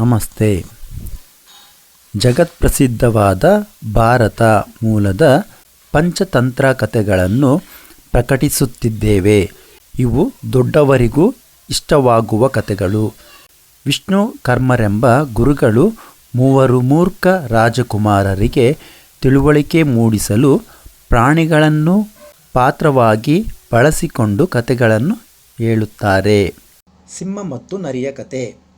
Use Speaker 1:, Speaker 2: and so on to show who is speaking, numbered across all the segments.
Speaker 1: ನಮಸ್ತೆ. ಜಗತ್ಪ್ರಸಿದ್ಧವಾದ ಭಾರತ ಮೂಲದ ಪಂಚತಂತ್ರ ಕಥೆಗಳನ್ನು ಪ್ರಕಟಿಸುತ್ತಿದ್ದೇವೆ. ಇವು ದೊಡ್ಡವರಿಗೂ ಇಷ್ಟವಾಗುವ ಕಥೆಗಳು. ವಿಷ್ಣು ಕರ್ಮರೆಂಬ ಗುರುಗಳು ಮೂವರು ಮೂರ್ಖ ರಾಜಕುಮಾರರಿಗೆ ತಿಳುವಳಿಕೆ ಮೂಡಿಸಲು ಪ್ರಾಣಿಗಳನ್ನು ಪಾತ್ರವಾಗಿ ಬಳಸಿಕೊಂಡು ಕಥೆಗಳನ್ನು ಹೇಳುತ್ತಾರೆ. ಸಿಂಹ ಮತ್ತು ನರಿಯ ಕತೆ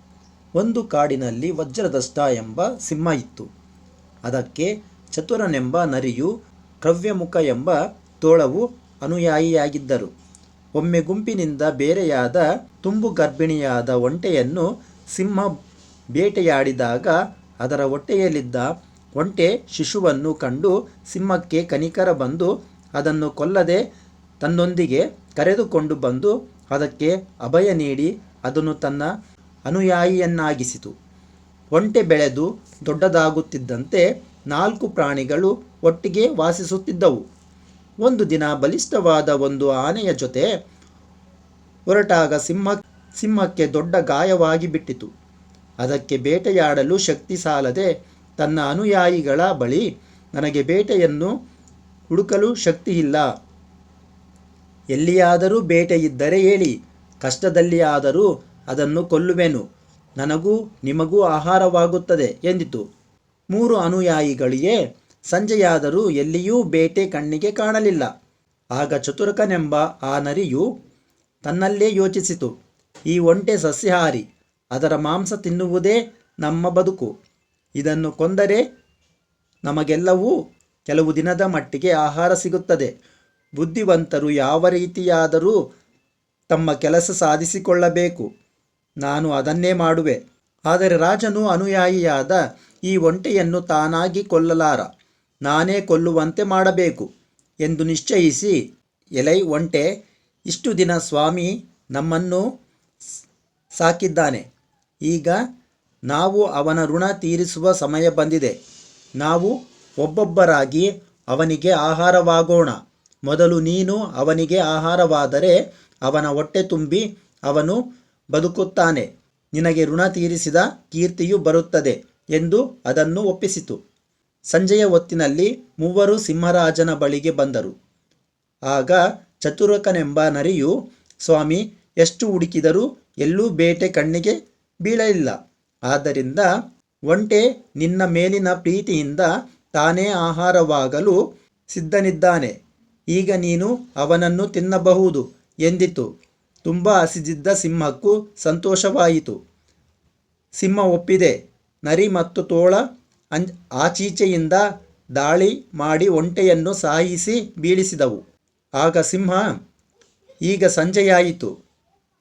Speaker 1: ಒಂದು ಕಾಡಿನಲ್ಲಿ ವಜ್ರದಷ್ಟ ಎಂಬ ಸಿಂಹ ಇತ್ತು. ಅದಕ್ಕೆ ಚತುರನೆಂಬ ನರಿಯು ಕ್ರವ್ಯಮುಖ ಎಂಬ ತೋಳವು ಅನುಯಾಯಿಯಾಗಿದ್ದರು. ಒಮ್ಮೆ ಗುಂಪಿನಿಂದ ಬೇರೆಯಾದ ತುಂಬು ಗರ್ಭಿಣಿಯಾದ ಒಂಟೆಯನ್ನು ಸಿಂಹ ಬೇಟೆಯಾಡಿದಾಗ ಅದರ ಹೊಟ್ಟೆಯಲ್ಲಿದ್ದ ಒಂಟೆ ಶಿಶುವನ್ನು ಕಂಡು ಸಿಂಹಕ್ಕೆ ಕನಿಕರ ಬಂದು ಅದನ್ನು ಕೊಲ್ಲದೆ ತನ್ನೊಂದಿಗೆ ಕರೆದುಕೊಂಡು ಬಂದು ಅದಕ್ಕೆ ಅಭಯ ನೀಡಿ ಅದನ್ನು ತನ್ನ ಅನುಯಾಯಿಯನ್ನಾಗಿಸಿತು. ಒಂಟೆ ಬೆಳೆದು ದೊಡ್ಡದಾಗುತ್ತಿದ್ದಂತೆ ನಾಲ್ಕು ಪ್ರಾಣಿಗಳು ಒಟ್ಟಿಗೆ ವಾಸಿಸುತ್ತಿದ್ದವು. ಒಂದು ದಿನ ಬಲಿಷ್ಠವಾದ ಒಂದು ಆನೆಯ ಜೊತೆ ಹೊರಟಾಗ ಸಿಂಹ, ಸಿಂಹಕ್ಕೆ ದೊಡ್ಡ ಗಾಯವಾಗಿ ಬಿಟ್ಟಿತು. ಅದಕ್ಕೆ ಬೇಟೆಯಾಡಲು ಶಕ್ತಿ ಸಾಲದೆ ತನ್ನ ಅನುಯಾಯಿಗಳ ಬಳಿ ನನಗೆ ಬೇಟೆಯನ್ನು ಹುಡುಕಲು ಶಕ್ತಿಯಿಲ್ಲ. ಎಲ್ಲಿಯಾದರೂ ಬೇಟೆ ಇದ್ದರೆ ಹೇಳಿ ಕಷ್ಟದಲ್ಲಿ ಆದರೂ ಅದನ್ನು ಕೊಲ್ಲುವೆನು. ನನಗೂ ನಿಮಗೂ ಆಹಾರವಾಗುತ್ತದೆ ಎಂದಿತು. ಮೂರು ಅನುಯಾಯಿಗಳಿಗೆ ಸಂಜೆಯಾದರೂ ಎಲ್ಲಿಯೂ ಬೇಟೆ ಕಣ್ಣಿಗೆ ಕಾಣಲಿಲ್ಲ. ಆಗ ಚತುರಕನೆಂಬ ಆ ನರಿಯು ತನ್ನಲ್ಲೇ ಯೋಚಿಸಿತು. ಈ ಒಂಟೆ ಸಸ್ಯಾಹಾರಿ, ಅದರ ಮಾಂಸ ತಿನ್ನುವುದೇ ನಮ್ಮ ಬದುಕು. ಇದನ್ನು ಕೊಂದರೆ ನಮಗೆಲ್ಲವೂ ಕೆಲವು ದಿನದ ಮಟ್ಟಿಗೆ ಆಹಾರ ಸಿಗುತ್ತದೆ. ಬುದ್ಧಿವಂತರು ಯಾವ ರೀತಿಯಾದರೂ ತಮ್ಮ ಕೆಲಸ ಸಾಧಿಸಿಕೊಳ್ಳಬೇಕು. ನಾನು ಅದನ್ನೇ ಮಾಡುವೆ. ಆದರೆ ರಾಜನು ಅನುಯಾಯಿಯಾದ ಈ ಒಂಟೆಯನ್ನು ತಾನಾಗಿ ಕೊಲ್ಲಲಾರ. ನಾನೇ ಕೊಲ್ಲುವಂತೆ ಮಾಡಬೇಕು ಎಂದು ನಿಶ್ಚಯಿಸಿ, ಎಲೈ ಒಂಟೆ, ಇಷ್ಟು ದಿನ ಸ್ವಾಮಿ ನಮ್ಮನ್ನು ಸಾಕಿದ್ದಾನೆ. ಈಗ ನಾವು ಅವನ ಋಣ ತೀರಿಸುವ ಸಮಯ ಬಂದಿದೆ. ನಾವು ಒಬ್ಬೊಬ್ಬರಾಗಿ ಅವನಿಗೆ ಆಹಾರವಾಗೋಣ. ಮೊದಲು ನೀನು ಅವನಿಗೆ ಆಹಾರವಾದರೆ ಅವನ ಹೊಟ್ಟೆ ತುಂಬಿ ಅವನು ಬದುಕುತ್ತಾನೆ. ನಿನಗೆ ಋಣ ತೀರಿಸಿದ ಕೀರ್ತಿಯು ಬರುತ್ತದೆ ಎಂದು ಅದನ್ನು ಒಪ್ಪಿಸಿತು. ಸಂಜೆಯ ಹೊತ್ತಿನಲ್ಲಿ ಮೂವರು ಸಿಂಹರಾಜನ ಬಳಿಗೆ ಬಂದರು. ಆಗ ಚತುರಕನೆಂಬ ನರಿಯು, ಸ್ವಾಮಿ, ಎಷ್ಟು ಹುಡುಕಿದರೂ ಎಲ್ಲೂ ಬೇಟೆ ಕಣ್ಣಿಗೆ ಬೀಳಲಿಲ್ಲ. ಆದ್ದರಿಂದ ಒಂಟೆ ನಿನ್ನ ಮೇಲಿನ ಪ್ರೀತಿಯಿಂದ ತಾನೇ ಆಹಾರವಾಗಲು ಸಿದ್ಧನಿದ್ದಾನೆ. ಈಗ ನೀನು ಅವನನ್ನು ತಿನ್ನಬಹುದು ಎಂದಿತು. ತುಂಬ ಹಸಿದಿದ್ದ ಸಿಂಹಕ್ಕೂ ಸಂತೋಷವಾಯಿತು. ಸಿಂಹ ಒಪ್ಪಿದೆ. ನರಿ ಮತ್ತು ತೋಳ ಅಂಜ್, ಆಚೀಚೆಯಿಂದ ದಾಳಿ ಮಾಡಿ ಒಂಟೆಯನ್ನು ಸಾಯಿಸಿ ಬೀಳಿಸಿದವು. ಆಗ ಸಿಂಹ, ಈಗ ಸಂಜೆಯಾಯಿತು.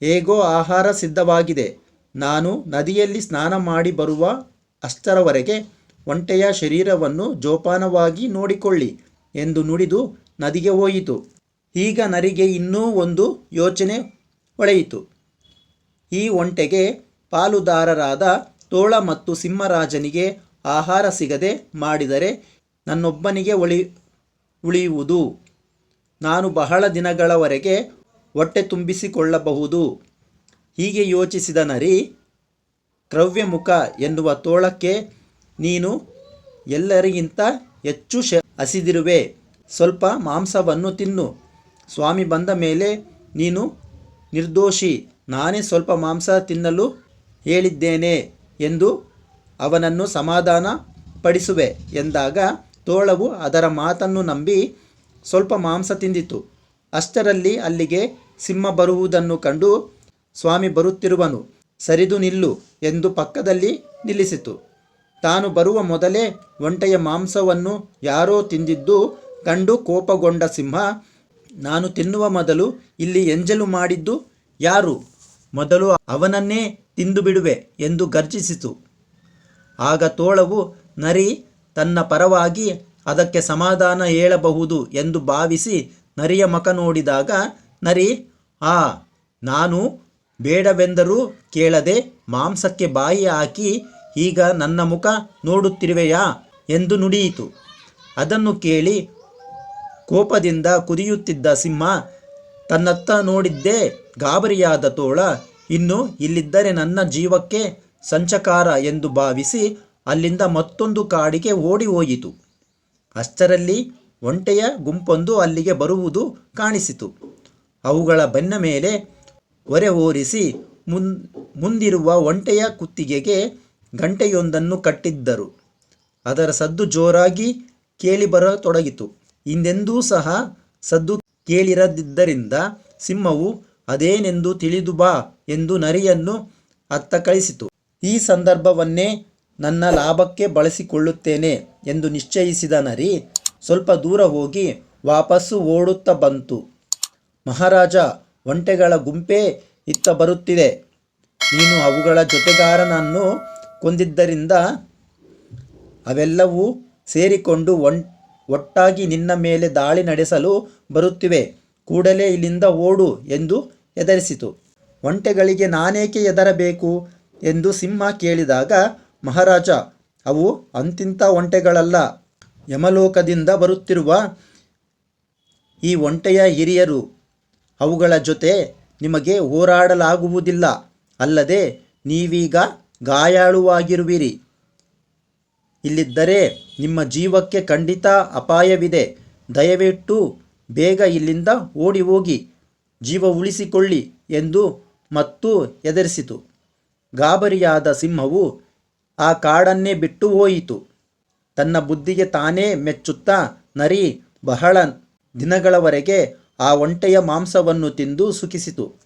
Speaker 1: ಹೇಗೋ ಆಹಾರ ಸಿದ್ಧವಾಗಿದೆ. ನಾನು ನದಿಯಲ್ಲಿ ಸ್ನಾನ ಮಾಡಿ ಬರುವ ಅಷ್ಟರವರೆಗೆ ಒಂಟೆಯ ಶರೀರವನ್ನು ಜೋಪಾನವಾಗಿ ನೋಡಿಕೊಳ್ಳಿ ಎಂದು ನುಡಿದು ನದಿಗೆ ಹೋಯಿತು. ಈಗ ನರಿಗೆ ಇನ್ನೂ ಒಂದು ಯೋಚನೆ ಹೊಳೆಯಿತು ಈ ಒಂಟೆಗೆ ಪಾಲುದಾರರಾದ ತೋಳ ಮತ್ತು ಸಿಂಹರಾಜನಿಗೆ ಆಹಾರ ಸಿಗದೆ ಮಾಡಿದರೆ ನನ್ನೊಬ್ಬನಿಗೆ ಉಳಿ ಉಳಿಯುವುದು. ನಾನು ಬಹಳ ದಿನಗಳವರೆಗೆ ಹೊಟ್ಟೆ ತುಂಬಿಸಿಕೊಳ್ಳಬಹುದು. ಹೀಗೆ ಯೋಚಿಸಿದ ನರಿ, ಕ್ರವ್ಯಮುಖ ಎನ್ನುವ ತೋಳಕ್ಕೆ ನೀನು ಎಲ್ಲರಿಗಿಂತ ಹೆಚ್ಚು ಶ, ಹಸಿದಿರುವೆ. ಸ್ವಲ್ಪ ಮಾಂಸವನ್ನು ತಿನ್ನು. ಸ್ವಾಮಿ ಬಂದ ಮೇಲೆ ನೀನು ನಿರ್ದೋಷಿ, ನಾನೇ ಸ್ವಲ್ಪ ಮಾಂಸ ತಿನ್ನಲು ಹೇಳಿದ್ದೇನೆ ಎಂದು ಅವನನ್ನು ಸಮಾಧಾನ ಪಡಿಸುವೆ ಎಂದಾಗ ತೋಳವು ಅದರ ಮಾತನ್ನು ನಂಬಿ ಸ್ವಲ್ಪ ಮಾಂಸ ತಿಂದಿತು. ಅಷ್ಟರಲ್ಲಿ ಅಲ್ಲಿಗೆ ಸಿಂಹ ಬರುವುದನ್ನು ಕಂಡು ಸ್ವಾಮಿ ಬರುತ್ತಿರುವನು, ಸರಿದು ನಿಲ್ಲು ಎಂದು ಪಕ್ಕದಲ್ಲಿ ನಿಲ್ಲಿಸಿತು. ತಾನು ಬರುವ ಮೊದಲೇ ಒಂಟೆಯ ಮಾಂಸವನ್ನು ಯಾರೋ ತಿಂದಿದ್ದು ಕಂಡು ಕೋಪಗೊಂಡ ಸಿಂಹ ನಾನು ತಿನ್ನುವ ಮೊದಲು ಇಲ್ಲಿ ಎಂಜಲು ಮಾಡಿದ್ದು ಯಾರು? ಮೊದಲು ಅವನನ್ನೇ ತಿಂದು ಬಿಡುವೆ ಎಂದು ಗರ್ಜಿಸಿತು. ಆಗ ತೋಳವು, ನರಿ, ತನ್ನ ಪರವಾಗಿ ಅದಕ್ಕೆ ಸಮಾಧಾನ ಹೇಳಬಹುದು ಎಂದು ಭಾವಿಸಿ ನರಿಯ ಮಖ ನೋಡಿದಾಗ, ನರಿ, ಆ, ನಾನು ಬೇಡವೆಂದರೂ ಕೇಳದೆ ಮಾಂಸಕ್ಕೆ ಬಾಯಿ ಹಾಕಿ ಈಗ ನನ್ನ ಮುಖ ನೋಡುತ್ತಿರುವೆಯಾ ಎಂದು ನುಡಿಯಿತು. ಅದನ್ನು ಕೇಳಿ ಕೋಪದಿಂದ ಕುದಿಯುತ್ತಿದ್ದ ಸಿಂಹ ತನ್ನತ್ತ ನೋಡಿದ್ದೇ ಗಾಬರಿಯಾದ ತೋಳ, ಇನ್ನು ಇಲ್ಲಿದ್ದರೆ ನನ್ನ ಜೀವಕ್ಕೆ ಸಂಚಕಾರ ಎಂದು ಭಾವಿಸಿ ಅಲ್ಲಿಂದ ಮತ್ತೊಂದು ಕಾಡಿಗೆ ಓಡಿ ಹೋಯಿತು. ಅಷ್ಟರಲ್ಲಿ ಒಂಟೆಯ ಗುಂಪೊಂದು ಅಲ್ಲಿಗೆ ಬರುವುದು ಕಾಣಿಸಿತು. ಅವುಗಳ ಬೆನ್ನ ಮೇಲೆ ಹೊರೆ ಹೋರಿಸಿ ಮುಂದಿರುವ ಒಂಟೆಯ ಕುತ್ತಿಗೆಗೆ ಗಂಟೆಯೊಂದನ್ನು ಕಟ್ಟಿದ್ದರು. ಅದರ ಸದ್ದು ಜೋರಾಗಿ ಕೇಳಿಬರತೊಡಗಿತು. ಹಿಂದೆಂದೂ ಸಹ ಸದ್ದು ಕೇಳಿರದಿದ್ದರಿಂದ ಸಿಂಹವು, ಅದೇನೆಂದು ತಿಳಿದು ಬಾ ಎಂದು ನರಿಯನ್ನು ಅತ್ತ ಕಳಿಸಿತು ಈ ಸಂದರ್ಭವನ್ನೇ ನನ್ನ ಲಾಭಕ್ಕೆ ಬಳಸಿಕೊಳ್ಳುತ್ತೇನೆ ಎಂದು ನಿಶ್ಚಯಿಸಿದ ನರಿ ಸ್ವಲ್ಪ ದೂರ ಹೋಗಿ ವಾಪಸ್ಸು ಓಡುತ್ತ ಬಂತು. ಮಹಾರಾಜ, ಒಂಟೆಗಳ ಗುಂಪೇ ಇತ್ತ ಬರುತ್ತಿದೆ. ನೀನು ಅವುಗಳ ಜೊತೆಗಾರನನ್ನು ಕೊಂದಿದ್ದರಿಂದ ಅವೆಲ್ಲವೂ ಸೇರಿಕೊಂಡು ಒನ್ ಒಟ್ಟಾಗಿ ನಿನ್ನ ಮೇಲೆ ದಾಳಿ ನಡೆಸಲು ಬರುತ್ತಿವೆ. ಕೂಡಲೇ ಇಲ್ಲಿಂದ ಓಡು ಎಂದು ಹೆದರಿಸಿತು. ಒಂಟೆಗಳಿಗೆ ನಾನೇಕೆ ಹೆದರಬೇಕು ಎಂದು ಸಿಂಹ ಕೇಳಿದಾಗ, ಮಹಾರಾಜ, ಅವು ಅಂತಿಂಥ ಒಂಟೆಗಳಲ್ಲ. ಯಮಲೋಕದಿಂದ ಬರುತ್ತಿರುವ ಈ ಒಂಟೆಯ ಹಿರಿಯರು, ಅವುಗಳ ಜೊತೆ ನಿಮಗೆ ಹೋರಾಡಲಾಗುವುದಿಲ್ಲ. ಅಲ್ಲದೆ ನೀವೀಗ ಗಾಯಾಳುವಾಗಿರುವಿರಿ. ಇಲ್ಲಿದ್ದರೆ ನಿಮ್ಮ ಜೀವಕ್ಕೆ ಖಂಡಿತ ಅಪಾಯವಿದೆ. ದಯವಿಟ್ಟು ಬೇಗ ಇಲ್ಲಿಂದ ಓಡಿ ಹೋಗಿ ಜೀವ ಉಳಿಸಿಕೊಳ್ಳಿ ಎಂದು ಮತ್ತು ಎದರಿಸಿತು ಗಾಬರಿಯಾದ ಸಿಂಹವು ಆ ಕಾಡನ್ನೇ ಬಿಟ್ಟು ಹೋಯಿತು. ತನ್ನ ಬುದ್ಧಿಗೆ ತಾನೇ ಮೆಚ್ಚುತ್ತಾ ನರಿ ಬಹಳ ದಿನಗಳವರೆಗೆ ಆ ಒಂಟೆಯ ಮಾಂಸವನ್ನು ತಿಂದು ಸುಖಿಸಿತು.